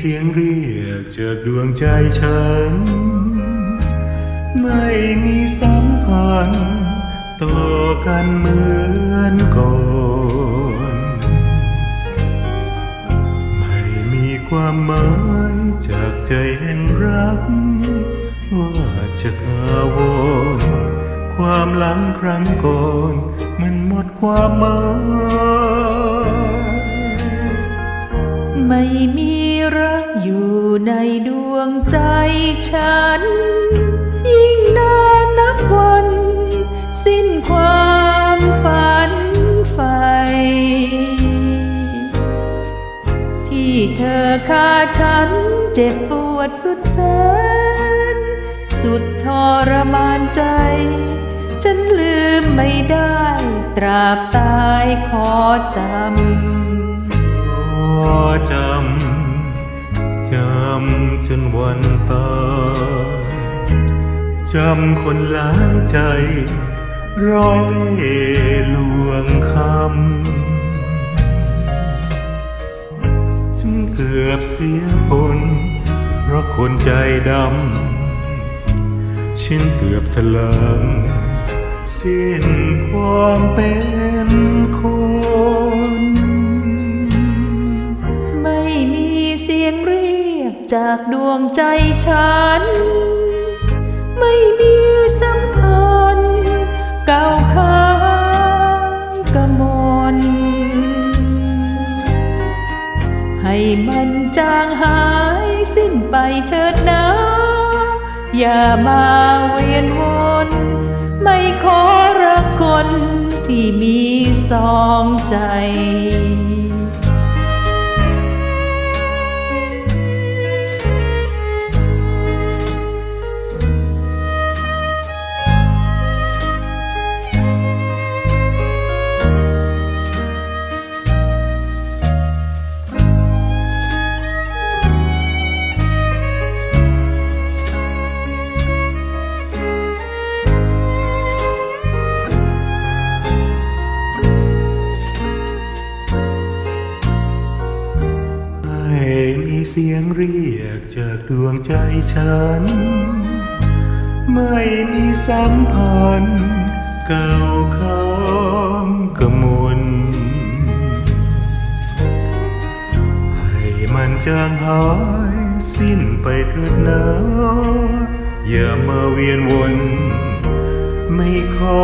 เสียงเรียกจากดวงใจฉัน ไม่มีสำคัญต่อกันเหมือนก่อนไม่มีความหมายจากใจแห่งรัก ว่าจะอาวรความหลังครั้งก่อน มันหมดความหมายไม่มี รักอยู่ในดวงใจฉัน ยิ่งนานนับวัน สิ้นความฝันใฝ่ที่เธอฆ่าฉันเจ็บปวดสุดแสนสุดทรมานใจ ฉันลืมไม่ได้ ตราบตายขอจำขอจำ จำจนวันตายจำคนหลายใจ ร้อยเล่ลวงคำฉันเกือบเสียผลเพราะคนใจดำฉันเกือบทะลังสิ้นความเป็นคน ไม่มีเสียงเร จากดวงใจฉัน ไม่มีสัมพันธ์เก่าค้างกระมนให้มันจางหายสิ้นไปเถิดนะ อย่ามาเวียนวนไม่ขอรักคนที่มีสองใจ เสียงเรียกจากดวงใจฉัน ไม่มีสัมพันธ์เก่าค้างกระมนให้มันจางหายสิ้นไปเถิดนะอย่ามาเวียนวน ไม่ขอ